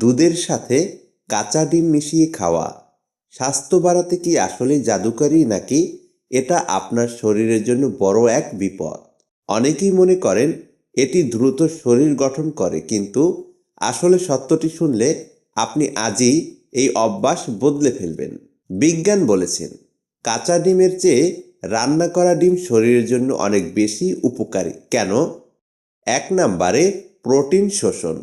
দুধের সাথে কাঁচা ডিম মিশিয়ে খাওয়া। স্বাস্থ্য বাড়াতে কি আসলে জাদুকারী নাকি এটা আপনার শরীরের জন্য বড় এক বিপদ। অনেকেই মনে করেন এটি দ্রুত শরীর গঠন করে, কিন্তু আসলে সত্যটি শুনলে আপনি আজই এই অভ্যাস বদলে ফেলবেন। বিজ্ঞান বলেছেন, কাঁচা ডিমের চেয়ে রান্না করা ডিম শরীরের জন্য অনেক বেশি উপকারী। কেন? এক নম্বরে প্রোটিন শোষণ।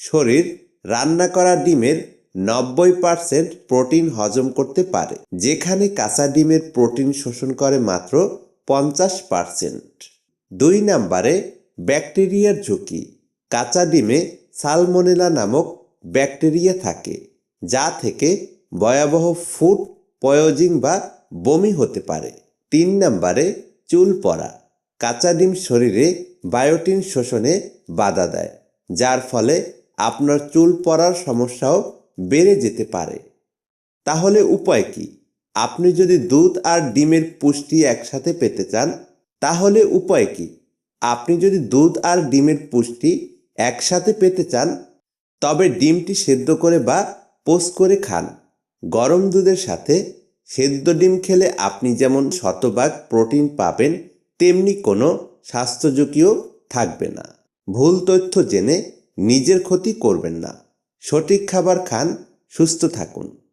শরীর রান্না করা ডিমের নব্বই পার্সেন্ট প্রোটিন হজম করতে পারে, যেখানে কাঁচা ডিমের প্রোটিন শোষণ করে মাত্র পঞ্চাশ পার্সেন্ট। দুই নাম্বারে ব্যাকটেরিয়ার ঝুঁকি, কাঁচা ডিমে সালমোনেলা নামক ব্যাকটেরিয়া থাকে, যা থেকে ভয়াবহ ফুড পয়োজিং বা বমি হতে পারে। তিন নাম্বারে চুল পড়া, কাঁচা ডিম শরীরে বায়োটিন শোষণে বাধা দেয়, যার ফলে আপনার চুল পড়ার সমস্যাও বেড়ে যেতে পারে। তাহলে উপায় কি? আপনি যদি দুধ আর ডিমের পুষ্টি একসাথে পেতে চান, তাহলে উপায় কি? আপনি যদি দুধ আর ডিমের পুষ্টি একসাথে পেতে চান, তবে ডিমটি সেদ্ধ করে বা পোস্ট করে খান। গরম দুধের সাথে সেদ্ধ ডিম খেলে আপনি যেমন শতভাগ প্রোটিন পাবেন, তেমনি কোনো স্বাস্থ্য ঝুঁকিও থাকবে না। ভুল তথ্য জেনে নিজের ক্ষতি করবেন না। সঠিক খাবার খান সুস্থ থাকুন।